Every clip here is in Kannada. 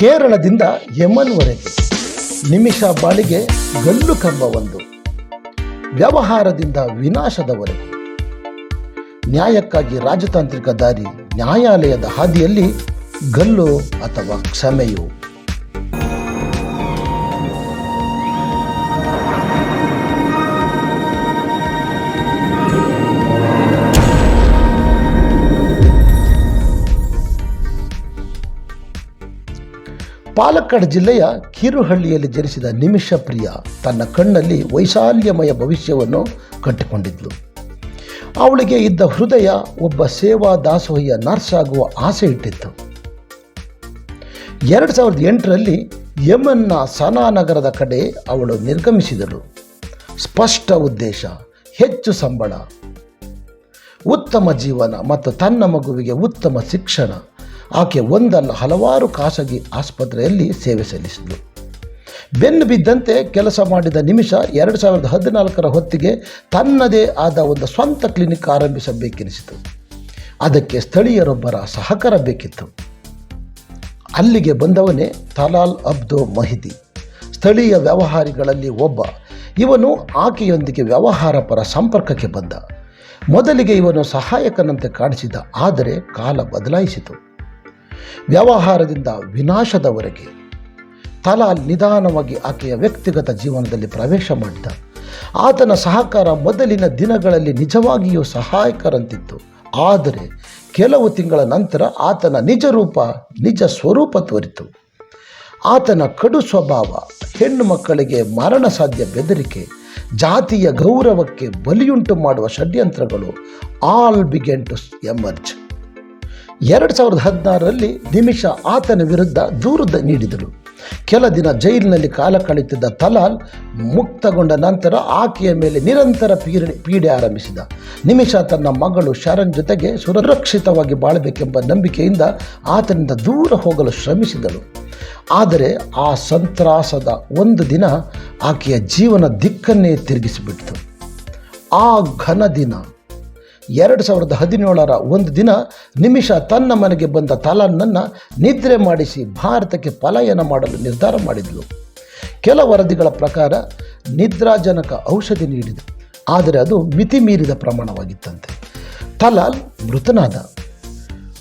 ಕೇರಳದಿಂದ ಯಮನ್ವರೆಗೆ ನಿಮಿಷ ಬಾಳಿಗೆ ಗಲ್ಲು ಕಂಬ ಒಂದು. ವ್ಯವಹಾರದಿಂದ ವಿನಾಶದವರೆಗೆ ನ್ಯಾಯಕ್ಕಾಗಿ ರಾಜತಾಂತ್ರಿಕ ದಾರಿ ನ್ಯಾಯಾಲಯದ ಹಾದಿಯಲ್ಲಿ ಗಲ್ಲು ಅಥವಾ ಕ್ಷಮೆಯು. ಪಾಲಕ್ಕಾಡ್ ಜಿಲ್ಲೆಯ ಕಿರುಹಳ್ಳಿಯಲ್ಲಿ ಜನಿಸಿದ ನಿಮಿಷ ಪ್ರಿಯ ತನ್ನ ಕಣ್ಣಲ್ಲಿ ವೈಶಾಲ್ಯಮಯ ಭವಿಷ್ಯವನ್ನು ಕಟ್ಟಿಕೊಂಡಿದ್ಲು. ಅವಳಿಗೆ ಇದ್ದ ಹೃದಯ ಒಬ್ಬ ಸೇವಾ ದಾಸೋಹಿಯ ನರ್ಸ್ ಆಗುವ ಆಸೆ ಇಟ್ಟಿತ್ತು. ಎರಡು ಸಾವಿರದ ಎಂಟರಲ್ಲಿ ಯಮನ್ನ ಸನಾ ನಗರದ ಕಡೆ ಅವಳು ನಿರ್ಗಮಿಸಿದಳು. ಸ್ಪಷ್ಟ ಉದ್ದೇಶ, ಹೆಚ್ಚು ಸಂಬಳ. ಉತ್ತಮ ಜೀವನ ಮತ್ತು ತನ್ನ ಮಗುವಿಗೆ ಉತ್ತಮ ಶಿಕ್ಷಣ. ಆಕೆ ಒಂದನ್ನು ಹಲವಾರು ಖಾಸಗಿ ಆಸ್ಪತ್ರೆಯಲ್ಲಿ ಸೇವೆ ಸಲ್ಲಿಸಿದಳು ಬೆನ್ನು ಬಿದ್ದಂತೆ ಕೆಲಸ ಮಾಡಿದ ನಿಮಿಷ ಎರಡು ಸಾವಿರದ ಹದಿನಾಲ್ಕರ ಹೊತ್ತಿಗೆ ತನ್ನದೇ ಆದ ಒಂದು ಸ್ವಂತ ಕ್ಲಿನಿಕ್ ಆರಂಭಿಸಬೇಕೆನಿಸಿತು. ಅದಕ್ಕೆ ಸ್ಥಳೀಯರೊಬ್ಬರ ಸಹಕಾರ ಬೇಕಿತ್ತು. ಅಲ್ಲಿಗೆ ಬಂದವನೇ ತಲಾಲ್ ಅಬ್ದೋ ಮಹಿದಿ. ಸ್ಥಳೀಯ ವ್ಯವಹಾರಿಗಳಲ್ಲಿ ಒಬ್ಬ. ಇವನು ಆಕೆಯೊಂದಿಗೆ ವ್ಯವಹಾರ ಪರ ಸಂಪರ್ಕಕ್ಕೆ ಬಂದ. ಮೊದಲಿಗೆ ಇವನು ಸಹಾಯಕನಂತೆ ಕಾಣಿಸಿದ, ಆದರೆ ಕಾಲ ಬದಲಾಯಿಸಿತು. ವ್ಯವಹಾರದಿಂದ ವಿನಾಶದವರೆಗೆ ತಲ ನಿಧಾನವಾಗಿ ಆಕೆಯ ವ್ಯಕ್ತಿಗತ ಜೀವನದಲ್ಲಿ ಪ್ರವೇಶ ಮಾಡಿದ. ಆತನ ಸಹಕಾರ ಮೊದಲಿನ ದಿನಗಳಲ್ಲಿ ನಿಜವಾಗಿಯೂ ಸಹಾಯಕರಂತಿತ್ತು. ಆದರೆ ಕೆಲವು ತಿಂಗಳ ನಂತರ ಆತನ ನಿಜ ರೂಪ, ನಿಜ ಸ್ವರೂಪ ತೋರಿತು. ಆತನ ಕಡು ಸ್ವಭಾವ, ಹೆಣ್ಣು ಮಕ್ಕಳಿಗೆ ಮರಣ ಸಾಧ್ಯ ಬೆದರಿಕೆ, ಜಾತಿಯ ಗೌರವಕ್ಕೆ ಬಲಿಯುಂಟು ಮಾಡುವ ಷಡ್ಯಂತ್ರಗಳು ಆಲ್ ಬಿಗೆನ್ ಟು ಎಮರ್ಜ್ ಎರಡು ಸಾವಿರದ ಹದಿನಾರರಲ್ಲಿ ನಿಮಿಷ ಆತನ ವಿರುದ್ಧ ದೂರು ನೀಡಿದರು. ಕೆಲ ದಿನ ಜೈಲಿನಲ್ಲಿ ಕಾಲ ಕಳೆಯುತ್ತಿದ್ದ ತಲಾಲ್ ಮುಕ್ತಗೊಂಡ ನಂತರ ಆಕೆಯ ಮೇಲೆ ನಿರಂತರ ಪೀಡೆ ಪೀಡೆ ಆರಂಭಿಸಿದ. ನಿಮಿಷ ತನ್ನ ಮಗಳು ಶರಣ್ ಜೊತೆಗೆ ಸುರಕ್ಷಿತವಾಗಿ ಬಾಳಬೇಕೆಂಬ ನಂಬಿಕೆಯಿಂದ ಆತನಿಂದ ದೂರ ಹೋಗಲು ಶ್ರಮಿಸಿದಳು ಆದರೆ ಆ ಸಂತ್ರಾಸದ ಒಂದು ದಿನ ಆಕೆಯ ಜೀವನ ದಿಕ್ಕನ್ನೇ ತಿರುಗಿಸಿಬಿಟ್ಟಿತು ಆ ಘನ ದಿನ ಎರಡು ಸಾವಿರದ ಹದಿನೇಳರ ಒಂದು ದಿನ ನಿಮಿಷ ತನ್ನ ಮನೆಗೆ ಬಂದ ತಲಾನ್ನನ್ನು ನಿದ್ರೆ ಮಾಡಿಸಿ ಭಾರತಕ್ಕೆ ಪಲಾಯನ ಮಾಡಲು ನಿರ್ಧಾರ ಮಾಡಿದಳು ಕೆಲ ವರದಿಗಳ ಪ್ರಕಾರ ನಿದ್ರಾಜನಕ ಔಷಧಿ ನೀಡಿದೆ. ಆದರೆ ಅದು ಮಿತಿ ಮೀರಿದ ಪ್ರಮಾಣವಾಗಿತ್ತಂತೆ. ತಲಾಲ್ ಮೃತನಾದ.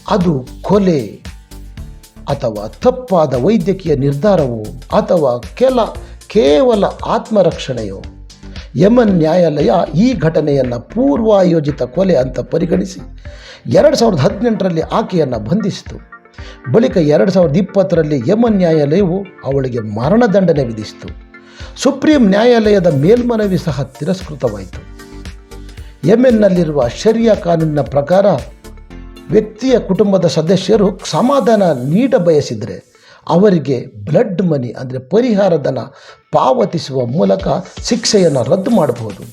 ಅದು ಕೊಲೆ ಅಥವಾ ತಪ್ಪಾದ ವೈದ್ಯಕೀಯ ನಿರ್ಧಾರವೋ ಅಥವಾ ಕೆಲ ಕೇವಲ ಆತ್ಮರಕ್ಷಣೆಯೋ? ಯಮನ್ ನ್ಯಾಯಾಲಯ ಈ ಘಟನೆಯನ್ನು ಪೂರ್ವಾಯೋಜಿತ ಕೊಲೆ ಅಂತ ಪರಿಗಣಿಸಿ ಎರಡು ಸಾವಿರದ ಹದಿನೆಂಟರಲ್ಲಿ ಆಕೆಯನ್ನು ಬಂಧಿಸಿತು. ಬಳಿಕ ಎರಡು ಸಾವಿರದ ಇಪ್ಪತ್ತರಲ್ಲಿ ಯಮನ್ ನ್ಯಾಯಾಲಯವು ಅವಳಿಗೆ ಮರಣದಂಡನೆ ವಿಧಿಸಿತು. ಸುಪ್ರೀಂ ನ್ಯಾಯಾಲಯದ ಮೇಲ್ಮನವಿ ಸಹ ತಿರಸ್ಕೃತವಾಯಿತು. ಯಮೆನ್ನಲ್ಲಿರುವ ಶರಿಯಾ ಕಾನೂನಿನ ಪ್ರಕಾರ ವ್ಯಕ್ತಿಯ ಕುಟುಂಬದ ಸದಸ್ಯರು ಸಮಾಧಾನ ನೀಡ ಬಯಸಿದರೆ ಅವರಿಗೆ ಬ್ಲಡ್ ಮನಿ ಅಂದರೆ ಪರಿಹಾರ ಧನ ಪಾವತಿಸುವ ಮೂಲಕ ಶಿಕ್ಷೆಯನ್ನು ರದ್ದು ಮಾಡಬಹುದು.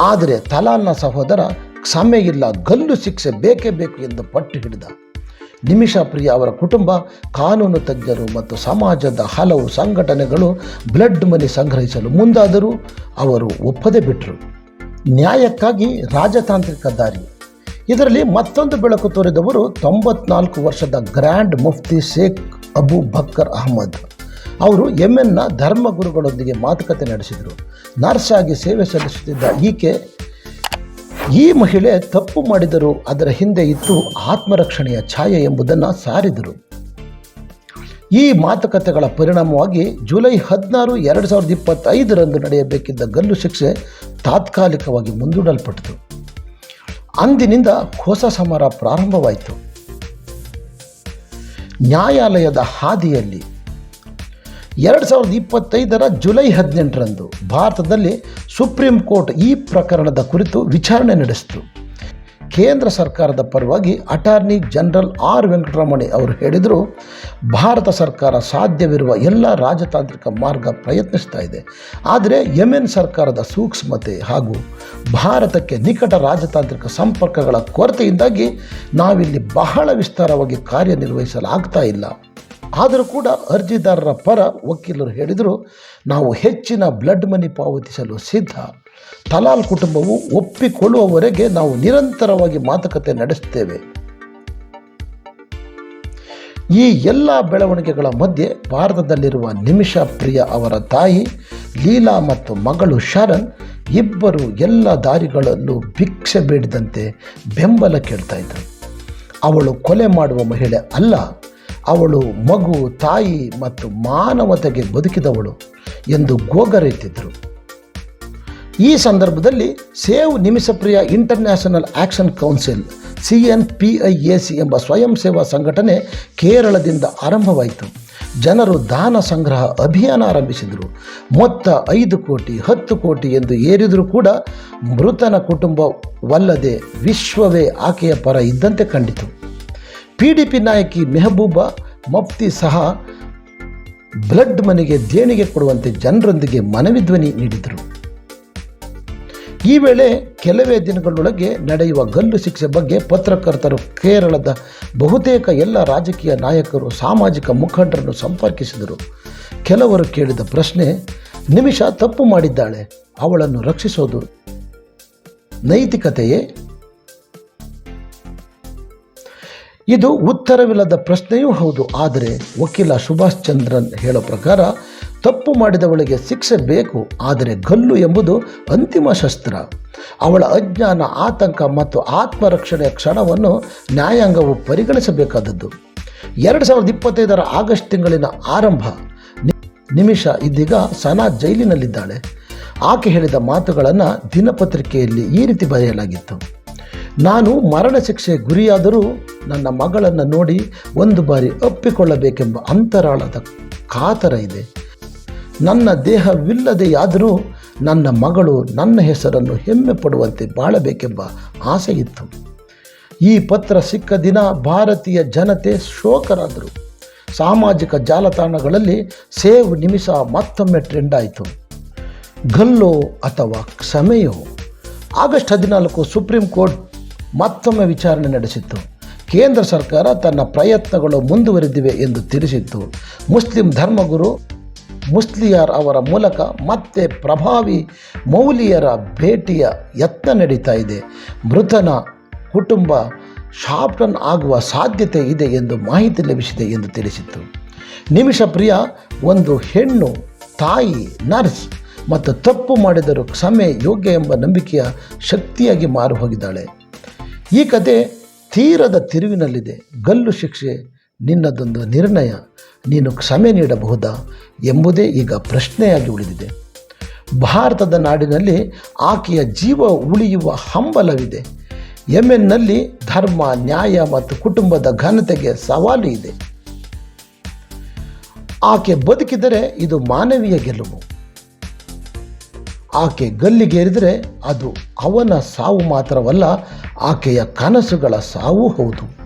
ಆದರೆ ತಲಾನ ಸಹೋದರ ಕ್ಷಮೆ ಇಲ್ಲ ಗಲ್ಲು ಶಿಕ್ಷೆ ಬೇಕೇ ಬೇಕು ಎಂದು ಪಟ್ಟು ಹಿಡಿದ. ನಿಮಿಷ ಪ್ರಿಯ, ಅವರ ಕುಟುಂಬ, ಕಾನೂನು ತಜ್ಞರು ಮತ್ತು ಸಮಾಜದ ಹಲವು ಸಂಘಟನೆಗಳು ಬ್ಲಡ್ ಮನಿ ಸಂಗ್ರಹಿಸಲು ಮುಂದಾದರೂ ಅವರು ಒಪ್ಪದೆ ಬಿಟ್ಟರು ನ್ಯಾಯಕ್ಕಾಗಿ ರಾಜತಾಂತ್ರಿಕ ದಾರಿ. ಇದರಲ್ಲಿ ಮತ್ತೊಂದು ಬೆಳಕು ತೋರಿದವರು ತೊಂಬತ್ನಾಲ್ಕು ವರ್ಷದ ಗ್ರ್ಯಾಂಡ್ ಮುಫ್ತಿ ಶೇಖ್ ಅಬು ಬಕ್ಕರ್ ಅಹಮದ್. ಅವರು ಯೆಮೆನ್ನ ಧರ್ಮಗುರುಗಳೊಂದಿಗೆ ಮಾತುಕತೆ ನಡೆಸಿದರು. ನರ್ಸಾಗಿ ಸೇವೆ ಸಲ್ಲಿಸುತ್ತಿದ್ದ ಈಕೆ ಈ ಮಹಿಳೆ ತಪ್ಪು ಮಾಡಿದರು ಅದರ ಹಿಂದೆ ಇತ್ತು ಆತ್ಮರಕ್ಷಣೆಯ ಛಾಯೆ ಎಂಬುದನ್ನು ಸಾರಿದರು. ಈ ಮಾತುಕತೆಗಳ ಪರಿಣಾಮವಾಗಿ ಜುಲೈ ಹದಿನಾರು ಎರಡು ಸಾವಿರದ ಇಪ್ಪತ್ತೈದರಂದು ನಡೆಯಬೇಕಿದ್ದ ಗಲ್ಲು ಶಿಕ್ಷೆ ತಾತ್ಕಾಲಿಕವಾಗಿ ಮುಂದೂಡಲ್ಪಟ್ಟಿತು. ಅಂದಿನಿಂದ ಹೊಸ ಸಮರ ಪ್ರಾರಂಭವಾಯಿತು. ನ್ಯಾಯಾಲಯದ ಹಾದಿಯಲ್ಲಿ ಎರಡು ಸಾವಿರದ ಇಪ್ಪತ್ತೈದರ ಜುಲೈ ಹದಿನೆಂಟರಂದು ಭಾರತದಲ್ಲಿ ಸುಪ್ರೀಂ ಕೋರ್ಟ್ ಈ ಪ್ರಕರಣದ ಕುರಿತು ವಿಚಾರಣೆ ನಡೆಸಿತು. ಕೇಂದ್ರ ಸರ್ಕಾರದ ಪರವಾಗಿ ಅಟಾರ್ನಿ ಜನರಲ್ ಆರ್ ವೆಂಕಟರಮಣಿ ಅವರು ಹೇಳಿದರು, ಭಾರತ ಸರ್ಕಾರ ಸಾಧ್ಯವಿರುವ ಎಲ್ಲ ರಾಜತಾಂತ್ರಿಕ ಮಾರ್ಗ ಪ್ರಯತ್ನಿಸ್ತಾ ಇದೆ. ಆದರೆ ಯೆಮೆನ್ ಸರ್ಕಾರದ ಸೂಕ್ಷ್ಮತೆ ಹಾಗೂ ಭಾರತಕ್ಕೆ ನಿಕಟ ರಾಜತಾಂತ್ರಿಕ ಸಂಪರ್ಕಗಳ ಕೊರತೆಯಿಂದಾಗಿ ನಾವಿಲ್ಲಿ ಬಹಳ ವಿಸ್ತಾರವಾಗಿ ಕಾರ್ಯನಿರ್ವಹಿಸಲಾಗ್ತಾ ಇಲ್ಲ. ಆದರೂ ಕೂಡ ಅರ್ಜಿದಾರರ ಪರ ವಕೀಲರು ಹೇಳಿದರು, ನಾವು ಹೆಚ್ಚಿನ ಬ್ಲಡ್ ಮನಿ ಪಾವತಿಸಲು ಸಿದ್ಧ. ತಲಾಲ್ ಕುಟುಂಬವು ಒಪ್ಪಿಕೊಳ್ಳುವವರೆಗೆ ನಾವು ನಿರಂತರವಾಗಿ ಮಾತುಕತೆ ನಡೆಸುತ್ತೇವೆ. ಈ ಎಲ್ಲ ಬೆಳವಣಿಗೆಗಳ ಮಧ್ಯೆ ಭಾರತದಲ್ಲಿರುವ ನಿಮಿಷ ಪ್ರಿಯ ಅವರ ತಾಯಿ ಲೀಲಾ ಮತ್ತು ಮಗಳು ಶರಣ್ ಇಬ್ಬರು ಎಲ್ಲ ದಾರಿಗಳಲ್ಲೂ ಭಿಕ್ಷೆ ಬೇಡಿದಂತೆ ಬೆಂಬಲ ಕೇಳ್ತಾ ಇದ್ದರು ಅವಳು ಕೊಲೆ ಮಾಡುವ ಮಹಿಳೆ ಅಲ್ಲ. ಅವಳು ಮಗು, ತಾಯಿ ಮತ್ತು ಮಾನವತೆಗೆ ಬದುಕಿದವಳು ಎಂದು ಗೋಗರೆತ್ತಿದ್ದರು ಈ ಸಂದರ್ಭದಲ್ಲಿ save Nimisha Priya international action council, C N P I A C ಎಂಬ ಸ್ವಯಂ ಸೇವಾ ಸಂಘಟನೆ ಕೇರಳದಿಂದ ಆರಂಭವಾಯಿತು. ಜನರು ದಾನ ಸಂಗ್ರಹ ಅಭಿಯಾನ ಆರಂಭಿಸಿದರು. ಮೊತ್ತ ಐದು ಕೋಟಿ, ಹತ್ತು ಕೋಟಿ ಎಂದು ಏರಿದರೂ ಕೂಡ ಮೃತನ ಕುಟುಂಬವಲ್ಲದೆ ವಿಶ್ವವೇ ಆಕೆಯ ಪರ ಇದ್ದಂತೆ ಕಂಡಿತು. ಪಿ ಡಿ ಪಿ ನಾಯಕಿ ಮೆಹಬೂಬಾ ಮಫ್ತಿ ಸಹ ಬ್ಲಡ್ ಮನಿಗೆ ದೇಣಿಗೆ ಕೊಡುವಂತೆ ಜನರೊಂದಿಗೆ ಮನವಿ ಧ್ವನಿ ನೀಡಿದರು. ಈ ವೇಳೆ ಕೆಲವೇ ದಿನಗಳೊಳಗೆ ನಡೆಯುವ ಗಲ್ಲು ಶಿಕ್ಷೆ ಬಗ್ಗೆ ಪತ್ರಕರ್ತರು ಕೇರಳದ ಬಹುತೇಕ ಎಲ್ಲ ರಾಜಕೀಯ ನಾಯಕರು ಸಾಮಾಜಿಕ ಮುಖಂಡರನ್ನು ಸಂಪರ್ಕಿಸಿದರು. ಕೆಲವರು ಕೇಳಿದ ಪ್ರಶ್ನೆ, ನಿಮಿಷ ತಪ್ಪು ಮಾಡಿದ್ದಾಳೆ, ಅವಳನ್ನು ರಕ್ಷಿಸೋದು ನೈತಿಕತೆಯೇ? ಇದು ಉತ್ತರವಿಲ್ಲದ ಪ್ರಶ್ನೆಯೂ ಹೌದು. ಆದರೆ ವಕೀಲ ಸುಭಾಷ್ ಚಂದ್ರನ್ ಹೇಳೋ ಪ್ರಕಾರ ತಪ್ಪು ಮಾಡಿದವಳಿಗೆ ಶಿಕ್ಷೆ ಬೇಕು, ಆದರೆ ಗಲ್ಲು ಎಂಬುದು ಅಂತಿಮ ಶಸ್ತ್ರ. ಅವಳ ಅಜ್ಞಾನ, ಆತಂಕ ಮತ್ತು ಆತ್ಮರಕ್ಷಣೆಯ ಕ್ಷಣವನ್ನು ನ್ಯಾಯಾಂಗವು ಪರಿಗಣಿಸಬೇಕಾದದ್ದು. ಎರಡು ಸಾವಿರದ ಇಪ್ಪತ್ತೈದರ ಆಗಸ್ಟ್ ತಿಂಗಳಿನ ಆರಂಭ ನಿಮಿಷ ಇದೀಗ ಸನಾ ಜೈಲಿನಲ್ಲಿದ್ದಾಳೆ. ಆಕೆ ಹೇಳಿದ ಮಾತುಗಳನ್ನು ದಿನಪತ್ರಿಕೆಯಲ್ಲಿ ಈ ರೀತಿ ಬರೆಯಲಾಗಿತ್ತು. ನಾನು ಮರಣ ಶಿಕ್ಷೆ ಗುರಿಯಾದರೂ ನನ್ನ ಮಗಳನ್ನು ನೋಡಿ ಒಂದು ಬಾರಿ ಅಪ್ಪಿಕೊಳ್ಳಬೇಕೆಂಬ ಅಂತರಾಳದ ಕಾತರ ಇದೆ. ನನ್ನ ದೇಹವಿಲ್ಲದೆಯಾದರೂ ನನ್ನ ಮಗಳು ನನ್ನ ಹೆಸರನ್ನು ಹೆಮ್ಮೆ ಪಡುವಂತೆ ಬಾಳಬೇಕೆಂಬ ಆಸೆ ಇತ್ತು ಈ ಪತ್ರ ಸಿಕ್ಕ ದಿನ ಭಾರತೀಯ ಜನತೆ ಶೋಕರಾದರು. ಸಾಮಾಜಿಕ ಜಾಲತಾಣಗಳಲ್ಲಿ ಸೇವ್ ನಿಮಿಷ ಮತ್ತೊಮ್ಮೆ ಟ್ರೆಂಡ್ ಆಯಿತು. ಗಲ್ಲೋ ಅಥವಾ ಕ್ಷಮೆಯೋ? ಆಗಸ್ಟ್ ಹದಿನಾಲ್ಕು ಸುಪ್ರೀಂ ಕೋರ್ಟ್ ಮತ್ತೊಮ್ಮೆ ವಿಚಾರಣೆ ನಡೆಸಿತ್ತು. ಕೇಂದ್ರ ಸರ್ಕಾರ ತನ್ನ ಪ್ರಯತ್ನಗಳು ಮುಂದುವರೆದಿವೆ ಎಂದು ತಿಳಿಸಿತ್ತು. ಮುಸ್ಲಿಂ ಧರ್ಮಗುರು ಮುಸ್ಲಿಯಾರ್ ಅವರ ಮೂಲಕ ಮತ್ತೆ ಪ್ರಭಾವಿ ಮೌಲಿಯರ ಭೇಟಿಯ ಯತ್ನ ನಡೀತಾ ಇದೆ. ಮೃತನ ಕುಟುಂಬ ಶಾಪ್ಟನ್ ಆಗುವ ಸಾಧ್ಯತೆ ಇದೆ ಎಂದು ಮಾಹಿತಿ ಲಭಿಸಿದೆ ಎಂದು ತಿಳಿಸಿತ್ತು. ನಿಮಿಷ ಪ್ರಿಯ, ಒಂದು ಹೆಣ್ಣು, ತಾಯಿ, ನರ್ಸ್ ಮತ್ತು ತಪ್ಪು ಮಾಡಿದರೂ ಕ್ಷಮೆ ಯೋಗ್ಯ ಎಂಬ ನಂಬಿಕೆಯ ಶಕ್ತಿಯಾಗಿ ಮಾರು ಹೋಗಿದ್ದಾಳೆ ಈ ಕತೆ ತೀರದ ತಿರುವಿನಲ್ಲಿದೆ. ಗಲ್ಲು ಶಿಕ್ಷೆ ನಿನ್ನದೊಂದು ನಿರ್ಣಯ. ನೀನು ಕ್ಷಮೆ ನೀಡಬಹುದಾ ಎಂಬುದೇ ಈಗ ಪ್ರಶ್ನೆಯಾಗಿ ಉಳಿದಿದೆ. ಭಾರತದ ನಾಡಿನಲ್ಲಿ ಆಕೆಯ ಜೀವ ಉಳಿಯುವ ಹಂಬಲವಿದೆ. ಯೆಮೆನ್ನಲ್ಲಿ ಧರ್ಮ, ನ್ಯಾಯ ಮತ್ತು ಕುಟುಂಬದ ಘನತೆಗೆ ಸವಾಲು ಇದೆ. ಆಕೆ ಬದುಕಿದರೆ ಇದು ಮಾನವೀಯ ಗೆಲುವು. ಆಕೆ ಗಲ್ಲಿಗೇರಿದರೆ ಅದು ಅವನ ಸಾವು ಮಾತ್ರವಲ್ಲ ಆಕೆಯ ಕನಸುಗಳ ಸಾವು ಹೌದು.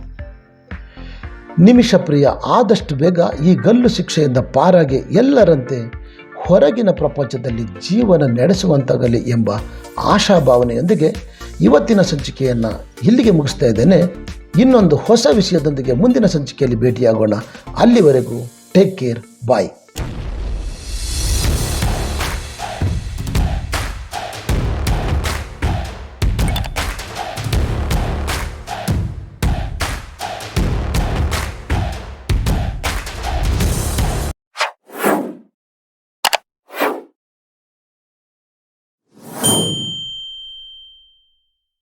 ನಿಮಿಷ ಪ್ರಿಯ, ಆದಷ್ಟು ಬೇಗ ಈ ಗಲ್ಲು ಶಿಕ್ಷೆಯಿಂದ ಪಾರಾಗಿ ಎಲ್ಲರಂತೆ ಹೊರಗಿನ ಪ್ರಪಂಚದಲ್ಲಿ ಜೀವನ ನಡೆಸುವಂತಾಗಲಿ ಎಂಬ ಆಶಾಭಾವನೆಯೊಂದಿಗೆ ಇವತ್ತಿನ ಸಂಚಿಕೆಯನ್ನು ಇಲ್ಲಿಗೆ ಮುಗಿಸ್ತಾ ಇದ್ದೇನೆ. ಇನ್ನೊಂದು ಹೊಸ ವಿಷಯದೊಂದಿಗೆ ಮುಂದಿನ ಸಂಚಿಕೆಯಲ್ಲಿ ಭೇಟಿಯಾಗೋಣ. ಅಲ್ಲಿವರೆಗೂ ಟೇಕ್ ಕೇರ್ ಬಾಯ್